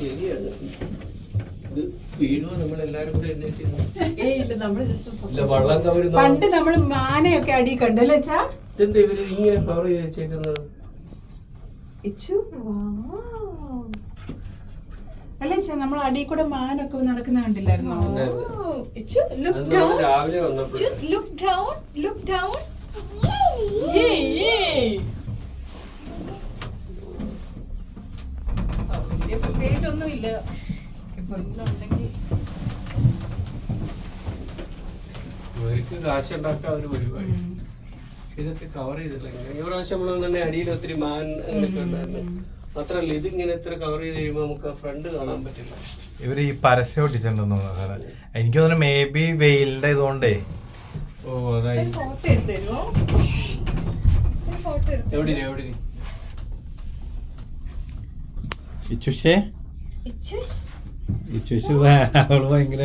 ശരിയാണ് ഇത് വീഴുമോ നമ്മളെല്ലാരും കൂടെ വള്ളം കവരുന്ന? പണ്ട് നമ്മൾ മാനയൊക്കെ അടി കണ്ടല്ലേ അച്ഛാ? ഇതെന്താ ഇവർ ഇങ്ങനെ കവർ ചെയ്ത് വെച്ചേക്കുന്നത്? ഇച്ചു അല്ലേ അച്ഛാ നമ്മൾ അടി കൂടെ മാനൊക്കെ നടക്കുന്ന കണ്ടില്ലായിരുന്നു? ഇച്ചു ലുക്ക് നമ്മൾ ഡൗൺ രാവിലെ വന്നപ്പോൾ just look down look down ഏയ്, ഏയ്. ആ, വലിയ ഇപ്പൊ ഇന്നുണ്ടെങ്കിൽ ഇവർക്ക് കാശ് ഉണ്ടാക്കാൻ ഒരു പരിപാടി ഇതൊക്കെ കവർ ചെയ്തില്ല ഈ പ്രാവശ്യം നമ്മൾ തന്നെ അടിയിൽ ഒത്തിരി മാൻ അങ്ങനെയൊക്കെ ഉണ്ടായിരുന്നു. മാത്രല്ല ഇതിങ്ങനെ ഇത്ര കവർ ചെയ്ത് കഴിയുമ്പോൾ നമുക്ക് ആ ഫ്രണ്ട് കാണാൻ പറ്റില്ല. ഇവർ ഈ പരസ്യം ഒട്ടിച്ചിട്ടുണ്ടെന്ന് തോന്നുന്നു സാറേ. എനിക്ക് തോന്നുന്നു മേ ബി വെയിലിന്റെ ഇതുകൊണ്ടേ. ഓ അതായി. എവിടെ ഇച്ചുഷേ? ഇച്ചുഷു? അവൾ ഭയങ്കര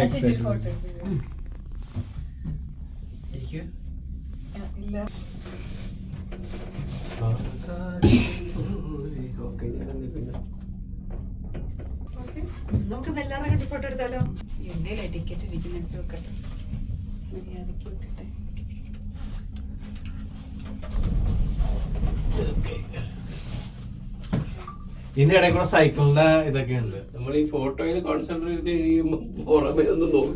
ഓക്കേ, നമുക്ക് എല്ലാവരും കണ്ടി ഫോട്ടോ എടുത്താലോ എന്നെ ടിക്കറ്റ് ഇരിക്കുന്ന എടുത്ത് വെക്കട്ടെ. മര്യാദയ്ക്ക് വെക്കട്ടെ. ഇതിന്റെ ഇടയിൽ കൂടെ സൈക്കിളിന്റെ ഇതൊക്കെ ഉണ്ട്. നമ്മൾ ഈ ഫോട്ടോയിൽ കോൺസെൻട്രേറ്റ് ചെയ്ത് കഴിയുമ്പോൾ പുറമേ ഒന്ന് നോക്കി.